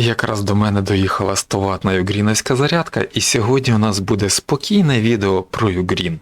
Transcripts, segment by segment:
Якраз до мене доїхала 100 ватна югріновська зарядка, і сьогодні у нас буде спокійне відео про югрін.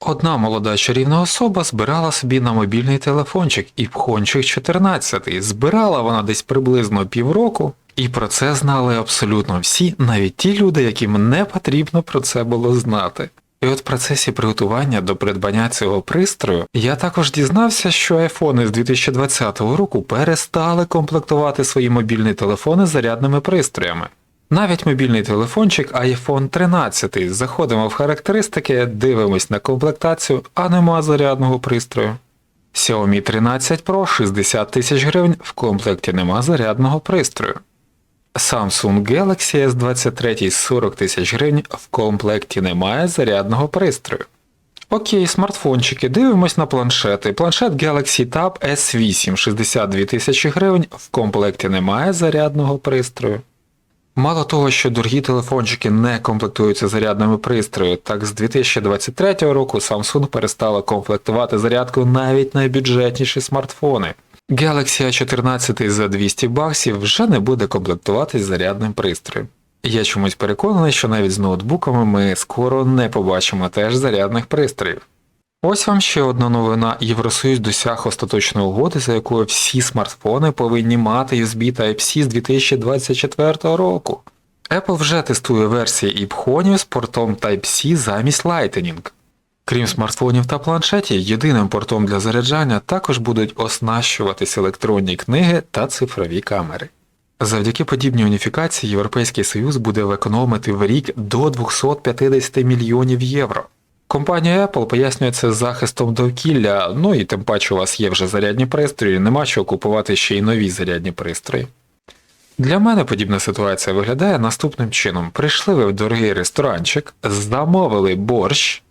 Одна молода чарівна особа збирала собі на мобільний телефончик іпхончик 14. Збирала вона десь приблизно півроку, і про це знали абсолютно всі, навіть ті люди, яким не потрібно про це було знати. І от в процесі приготування до придбання цього пристрою я також дізнався, що айфони з 2020 року перестали комплектувати свої мобільні телефони зарядними пристроями. Навіть мобільний телефончик iPhone 13. Заходимо в характеристики, дивимось на комплектацію, а нема зарядного пристрою. Xiaomi 13 Pro 60 тисяч гривень, в комплекті нема зарядного пристрою. Samsung Galaxy S23 40 тисяч гривень, в комплекті немає зарядного пристрою. Окей, смартфончики, дивимось на планшети. Планшет Galaxy Tab S8 62 тисячі гривень, в комплекті немає зарядного пристрою. Мало того, що дорогі телефончики не комплектуються зарядними пристроями, так з 2023 року Samsung перестала комплектувати зарядку навіть найбюджетніші смартфони. Galaxy A14 за 200 баксів вже не буде комплектуватись зарядним пристроєм. Я чомусь переконаний, що навіть з ноутбуками ми скоро не побачимо теж зарядних пристроїв. Ось вам ще одна новина. Євросоюз досяг остаточної угоди, за якою всі смартфони повинні мати USB Type-C з 2024 року. Apple вже тестує версії іпхонів з портом Type-C замість Lightning. Крім смартфонів та планшетів, єдиним портом для заряджання також будуть оснащуватись електронні книги та цифрові камери. Завдяки подібній уніфікації Європейський Союз буде економити в рік до 250 мільйонів євро. Компанія Apple пояснює це захистом довкілля, ну і тим паче у вас є вже зарядні пристрої, нема чого купувати ще й нові зарядні пристрої. Для мене подібна ситуація виглядає наступним чином: прийшли ви в дорогий ресторанчик, замовили борщ,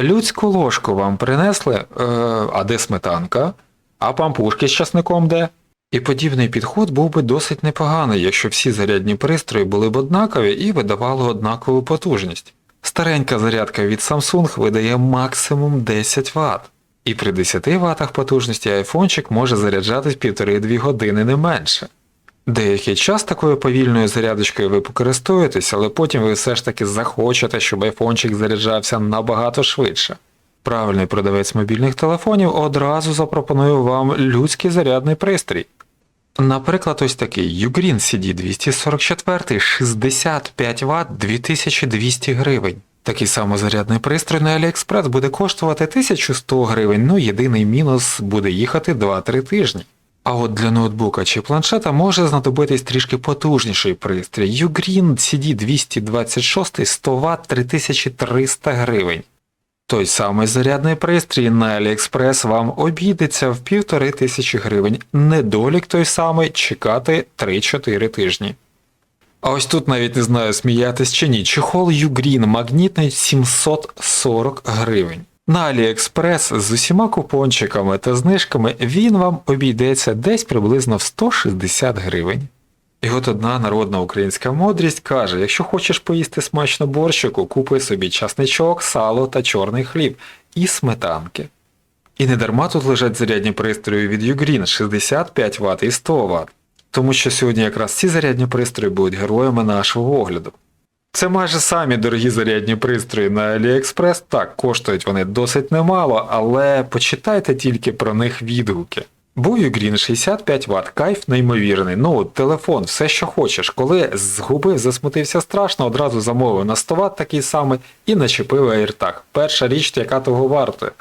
людську ложку вам принесли, е, а де сметанка, а пампушки з часником де? І подібний підход був би досить непоганий, якщо всі зарядні пристрої були б однакові і видавали однакову потужність. Старенька зарядка від Samsung видає максимум 10 Вт. І при 10 Вт потужності айфончик може заряджатись 1,5-2 години не менше. Деякий час такою повільною зарядочкою ви покористуєтесь, але потім ви все ж таки захочете, щоб айфончик заряджався набагато швидше. Правильний продавець мобільних телефонів одразу запропонує вам людський зарядний пристрій. Наприклад, ось такий Ugreen CD 244 65 Вт 2200 гривень. Такий самозарядний пристрой на AliExpress буде коштувати 1100 гривень, ну єдиний мінус буде їхати 2-3 тижні. А от для ноутбука чи планшета може знадобитись трішки потужніший пристрій Ugreen CD 226 100 Вт 3300 гривень. Той самий зарядний пристрій на AliExpress вам обійдеться в півтори тисячі гривень. Недолік той самий чекати 3-4 тижні. А ось тут навіть не знаю сміятись чи ні. Чехол Ugreen магнітний 740 гривень. На AliExpress з усіма купончиками та знижками він вам обійдеться десь приблизно в 160 гривень. І от одна народна українська мудрість каже, якщо хочеш поїсти смачно борщику, купи собі часничок, сало та чорний хліб і сметанки. І не дарма тут лежать зарядні пристрої від Ugreen 65 Вт і 100 Вт, тому що сьогодні якраз ці зарядні пристрої будуть героями нашого огляду. Це майже самі дорогі зарядні пристрої на AliExpress, так, коштують вони досить немало, але почитайте тільки про них відгуки. Був Ugreen 65 Вт, кайф неймовірний. Ну, телефон, все що хочеш. Коли згубив, засмутився страшно, одразу замовив на 100 Вт такий самий і начепив AirTag. Перша річ, яка того вартує.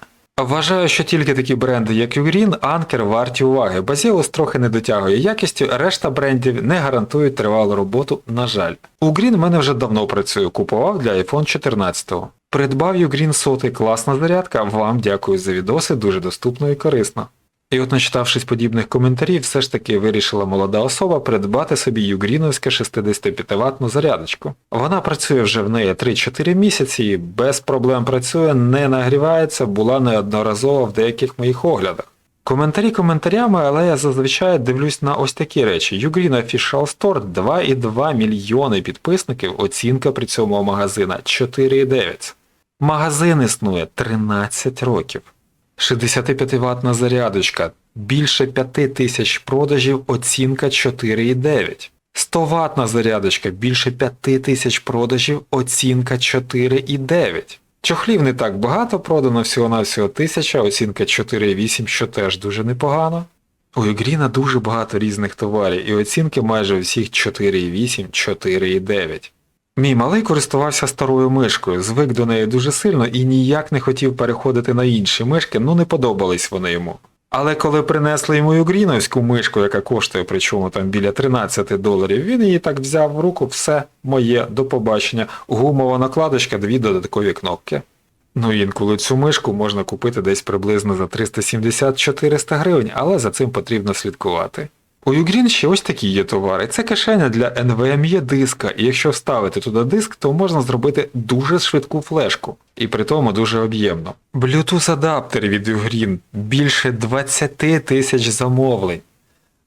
Вважаю, що тільки такі бренди, як Ugreen, Anker варті уваги. Базіус трохи не дотягує якістю, решта брендів не гарантують тривалу роботу, на жаль. Ugreen в мене вже давно працює, купував для iPhone 14. Придбав Ugreen сотий, класна зарядка, вам дякую за відоси, дуже доступно і корисно. І от начитавшись подібних коментарів, все ж таки вирішила молода особа придбати собі югріновське 65 ваттну зарядочку. Вона працює вже в неї 3-4 місяці і без проблем працює, не нагрівається, була неодноразово в деяких моїх оглядах. Коментарі коментарями, але я зазвичай дивлюсь на ось такі речі. Ugreen Official Store 2,2 мільйони підписників, оцінка при цьому магазина 4,9. Магазин існує 13 років. 65 ваттна зарядочка, більше 5 тисяч продажів, оцінка 4,9. 100 ватна зарядочка, більше 5000 продажів, оцінка 4,9. Чохлів не так багато, продано всього-навсього 1000, оцінка 4,8, що теж дуже непогано. У Ugreen дуже багато різних товарів, і оцінки майже всіх 4,8, 4,9. Мій малий користувався старою мишкою, звик до неї дуже сильно і ніяк не хотів переходити на інші мишки, ну не подобались вони йому. Але коли принесли йому югріновську мишку, яка коштує причому там біля 13 доларів, він її так взяв в руку, все моє, до побачення, гумова накладочка, дві додаткові кнопки. Ну інколи цю мишку можна купити десь приблизно за 370-400 гривень, але за цим потрібно слідкувати. У Ugreen ще ось такі є товари. Це кишеня для NVMe диска, і якщо вставити туди диск, то можна зробити дуже швидку флешку, і при тому дуже об'ємно. Bluetooth адаптер від Ugreen більше 20 тисяч замовлень.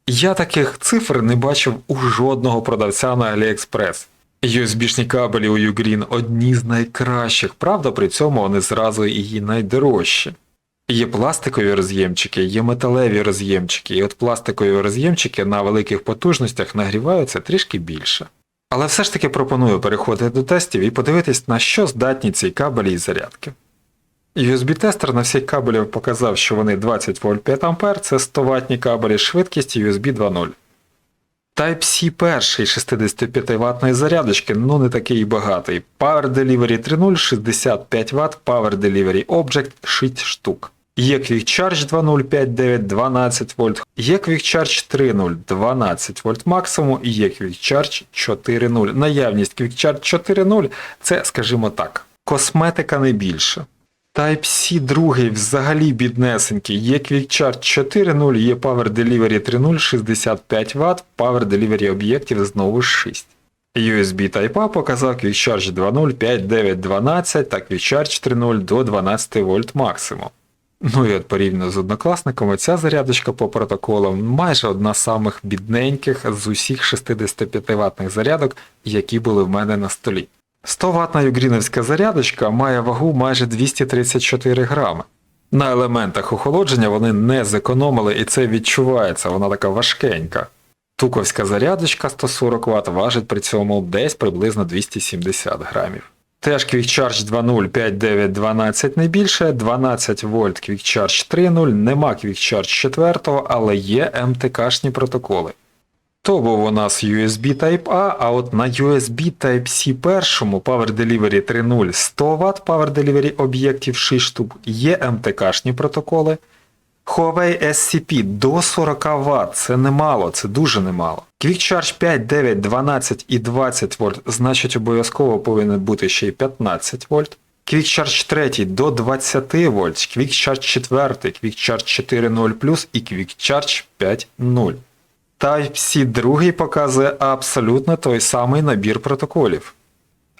Я таких цифр не бачив у жодного продавця на AliExpress. USB-шні кабелі у Ugreen одні з найкращих, правда, при цьому вони зразу і найдорожчі. Є пластикові роз'ємчики, є металеві роз'ємчики, і от пластикові роз'ємчики на великих потужностях нагріваються трішки більше. Але все ж таки пропоную переходити до тестів і подивитись, на що здатні ці кабелі і зарядки. USB-тестер на всіх кабелів показав, що вони 20 вольт 5 А, це 100 ватні кабелі, швидкість USB 2.0. Type-C перший 65 ваттної зарядочки, ну не такий багатий. Power Delivery 3.0 65 Вт, Power Delivery Object 6 штук. Є Quick Charge 2.0 5.9 12 вольт, є Quick Charge 3.0 12 вольт максимум і є Quick Charge 4.0. Наявність Quick Charge 4.0 це, скажімо так, косметика не більше. Type-C другий взагалі біднесенький. Є Quick Charge 4.0, є Power Delivery 3.0 65 Вт, Power Delivery об'єктів знову 6. USB Type-A показав Quick Charge 2.0 5.9 12 та Quick Charge 3.0 до 12 вольт максимум. Ну і от порівняно з однокласниками, ця зарядочка по протоколам майже одна з самих бідненьких з усіх 65 ватних зарядок, які були в мене на столі. 100 ватна югріновська зарядочка має вагу майже 234 грами. На елементах охолодження вони не зекономили і це відчувається, вона така важкенька. Туковська зарядочка 140 Вт важить при цьому десь приблизно 270 грамів. Теж Quick Charge 2.0 5.9 12 не більше, 12 вольт Quick Charge 3.0, нема Quick Charge 4, але є МТКшні протоколи. То був у нас USB Type-A, а от на USB Type-C першому Power Delivery 3.0 100 Вт Power Delivery об'єктів 6 штук, є МТКшні протоколи. Huawei SCP до 40 Вт, це немало, це дуже немало. Quick Charge 5, 9, 12 і 20 вольт, значить обов'язково повинен бути ще й 15 вольт. Quick Charge 3 до 20 вольт, Quick Charge 4, Quick Charge 4.0 і Quick Charge 5.0. Type-C 2 показує абсолютно той самий набір протоколів.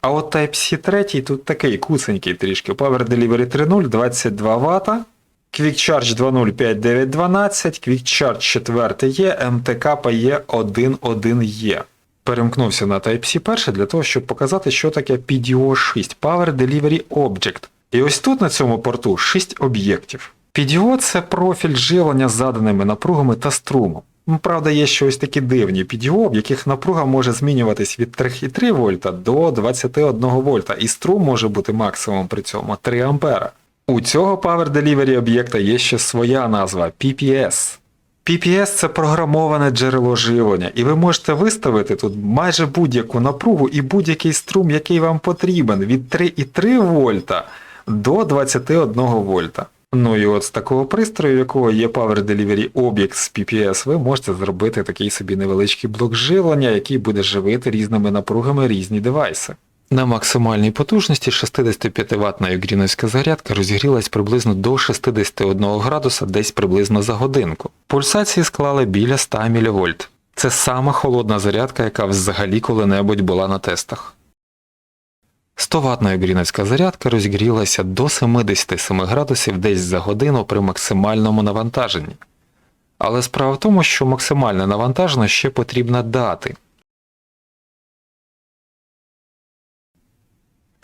А от Type-C 3 тут такий куценький трішки. Power Delivery 3.0 22 Вт. Quick Charge 2.0 5.9 12, Quick Charge 4 є, МТК є 1.1 є. Перемкнувся на Type-C перше для того, щоб показати, що таке PDO 6 Power Delivery Object. І ось тут на цьому порту 6 об'єктів. PDO це профіль живлення з заданими напругами та струмом. Правда, є ще ось такі дивні PDO, в яких напруга може змінюватись від 3,3 вольта до 21 вольта, і струм може бути максимум при цьому 3 ампера. У цього Power Delivery об'єкта є ще своя назва PPS. PPS це програмоване джерело живлення, і ви можете виставити тут майже будь-яку напругу і будь-який струм, який вам потрібен, від 3,3 вольта до 21 вольта. Ну і от з такого пристрою, якого є Power Delivery Object з PPS, ви можете зробити такий собі невеличкий блок живлення, який буде живити різними напругами різні девайси. На максимальній потужності 65 ватна югріновська зарядка розігрілась приблизно до 61 градуса десь приблизно за годинку. Пульсації склали біля 100 мВ. Це сама холодна зарядка, яка взагалі коли-небудь була на тестах. 100 ватна югріновська зарядка розігрілася до 77 градусів десь за годину при максимальному навантаженні. Але справа в тому, що максимальне навантаження ще потрібно дати.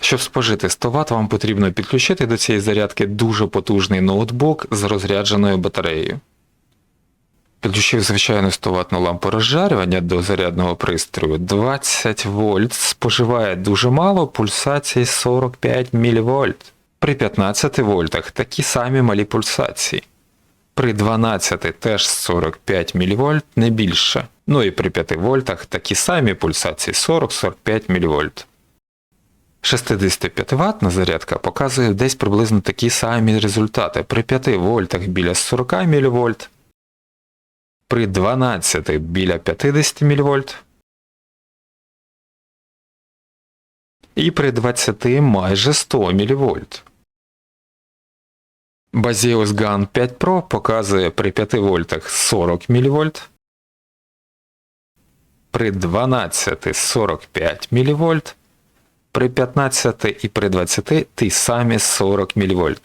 Щоб спожити 100 Вт, вам потрібно підключити до цієї зарядки дуже потужний ноутбук з розрядженою батареєю. Підключив звичайну 100 ваттну лампу розжарювання до зарядного пристрою. 20 вольт споживає дуже мало пульсацій 45 мВ. При 15 вольтах такі самі малі пульсації. При 12 теж 45 мВ не більше. Ну і при 5 вольтах такі самі пульсації 40-45 мВ. 65 ваттна зарядка показує десь приблизно такі самі результати при 5 вольтах біля 40 мВ, при 12 біля 50 мВ і при 20 майже 100 мВ. Baseus GAN 5 Pro показує при 5 вольтах 40 мВ, при 12 45 мВ, при 15 і при 20 ті самі 40 мВ.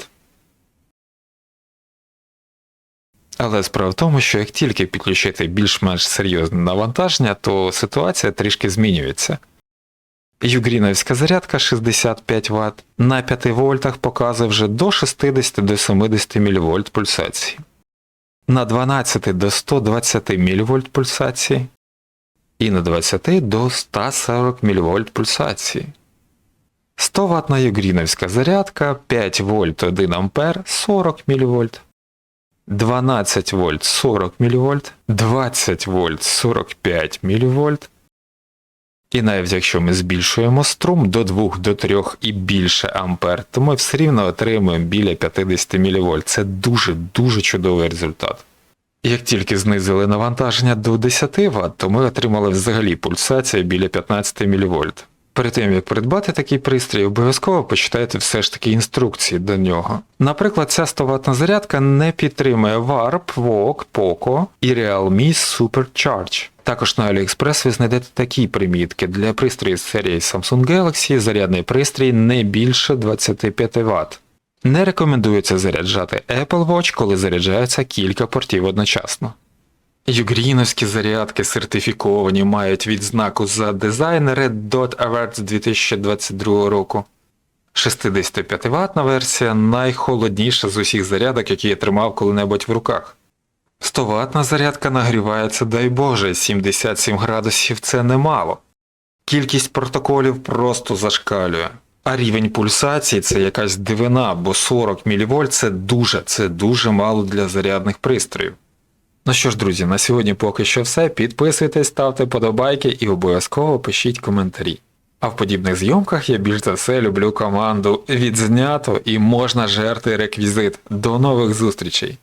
Але справа в тому, що як тільки підключити більш-менш серйозне навантаження, то ситуація трішки змінюється. Югріновська зарядка 65 Вт на 5 вольтах показує вже до 60 до 70 мВ пульсації, на 12 до 120 мВ пульсації і на 20 до 140 мВ пульсації. 100 ваттна югріновська зарядка 5 вольт 1 ампер 40 мВ, 12 вольт 40 мВ, 20 вольт 45 мВ. І навіть якщо ми збільшуємо струм до 2 до 3 і більше ампер, то ми все рівно отримуємо біля 50 мВ. Це дуже-дуже чудовий результат. Як тільки знизили навантаження до 10 Вт, то ми отримали взагалі пульсацію біля 15 мВ. Перед тим як придбати такий пристрій, обов'язково почитайте все ж таки інструкції до нього. Наприклад, ця 100 ваттна зарядка не підтримує Warp, VOOC, POCO і Realme Supercharge. Також на AliExpress ви знайдете такі примітки для пристроїв з серії Samsung Galaxy, зарядний пристрій не більше 25 Вт. Не рекомендується заряджати Apple Watch, коли заряджається кілька портів одночасно. Югріновські зарядки сертифіковані мають відзнаку за дизайн Red Dot Awards 2022 року. 65 ваттна версія найхолодніша з усіх зарядок, які я тримав коли-небудь в руках. 100 ваттна зарядка нагрівається, дай Боже, 77 градусів це немало. Кількість протоколів просто зашкалює. А рівень пульсації це якась дивина, бо 40 мВ це дуже, це дуже мало для зарядних пристроїв. Ну що ж, друзі, на сьогодні поки що все. Підписуйтесь, ставте подобайки і обов'язково пишіть коментарі. А в подібних зйомках я більш за все люблю команду відзнято і можна жерти реквізит. До нових зустрічей!